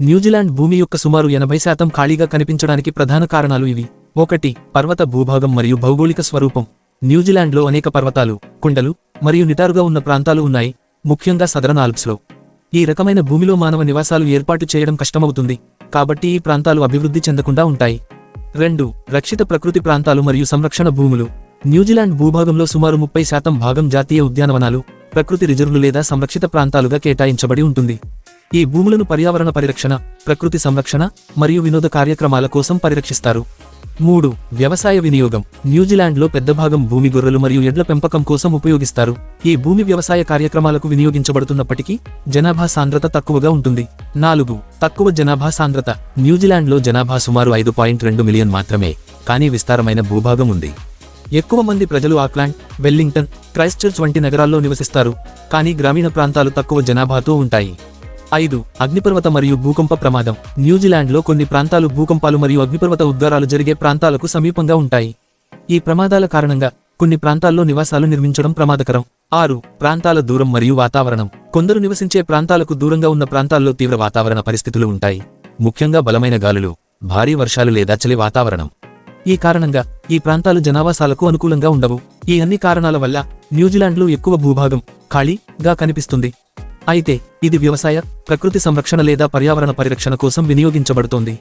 New Zealand భూమి యొక్క సుమారు ఎనభై శాతం ఖాళీగా కనిపించడానికి ప్రధాన కారణాలు ఇవి. ఒకటి పర్వత భూభాగం మరియు భౌగోళిక స్వరూపం. న్యూజిలాండ్లో అనేక పర్వతాలు కుండలు మరియు నిటారుగా ఉన్న ప్రాంతాలు ఉన్నాయి ముఖ్యంగా సదరన్ ఆల్ప్స్లో. ఈ రకమైన భూమిలో మానవ నివాసాలు ఏర్పాటు చేయడం కష్టమవుతుంది కాబట్టి ఈ ప్రాంతాలు అభివృద్ధి చెందకుండా ఉంటాయి. రెండు రక్షిత ప్రకృతి ప్రాంతాలు మరియు సంరక్షణ భూములు. న్యూజిలాండ్ భూభాగంలో సుమారు ముప్పై శాతం భాగం జాతీయ ఉద్యానవనాలు ప్రకృతి రిజర్వులు లేదా సంరక్షిత ప్రాంతాలుగా కేటాయించబడి ఉంటుంది. ఈ భూములను పర్యావరణ పరిరక్షణ ప్రకృతి సంరక్షణ మరియు వినోద కార్యక్రమాల కోసం పరిరక్షిస్తారు. మూడు వ్యవసాయ వినియోగం. న్యూజిలాండ్లో పెద్ద భాగం భూమి గొర్రెలు మరియు ఎడ్ల పెంపకం కోసం ఉపయోగిస్తారు. ఈ భూమి వ్యవసాయ కార్యక్రమాలకు వినియోగించబడుతున్నప్పటికీ జనాభా సాంద్రత తక్కువగా ఉంటుంది. నాలుగు తక్కువ జనాభా సాంద్రత. న్యూజిలాండ్లో జనాభా సుమారు ఐదు పాయింట్ రెండు మిలియన్ మాత్రమే కానీ విస్తారమైన భూభాగం ఉంది. ఎక్కువ మంది ప్రజలు ఆక్లాండ్ వెల్లింగ్టన్ క్రైస్ట్ చర్చ్ వంటి నగరాల్లో నివసిస్తారు కానీ గ్రామీణ ప్రాంతాలు తక్కువ జనాభాతో ఉంటాయి. ఐదు అగ్నిపర్వత మరియు భూకంప ప్రమాదం. న్యూజిలాండ్లో కొన్ని ప్రాంతాలు భూకంపాలు మరియు అగ్నిపర్వత ఉద్గారాలు జరిగే ప్రాంతాలకు సమీపంగా ఉంటాయి. ఈ ప్రమాదాల కారణంగా కొన్ని ప్రాంతాల్లో నివాసాలు నిర్మించడం ప్రమాదకరం. ఆరు ప్రాంతాల దూరం మరియు వాతావరణం. కొందరు నివసించే ప్రాంతాలకు దూరంగా ఉన్న ప్రాంతాల్లో తీవ్ర వాతావరణ పరిస్థితులు ఉంటాయి. ముఖ్యంగా బలమైన గాలులు భారీ వర్షాలు లేదా చలి వాతావరణం. ఈ కారణంగా ఈ ప్రాంతాలు జనావాసాలకు అనుకూలంగా ఉండవు. ఈ అన్ని కారణాల వల్ల న్యూజిలాండ్లో ఎక్కువ భూభాగం ఖాళీగా కనిపిస్తుంది. అయితే ఇది వ్యవసాయ ప్రకృతి సంరక్షణ లేదా పర్యావరణ పరిరక్షణ కోసం వినియోగించబడుతోంది.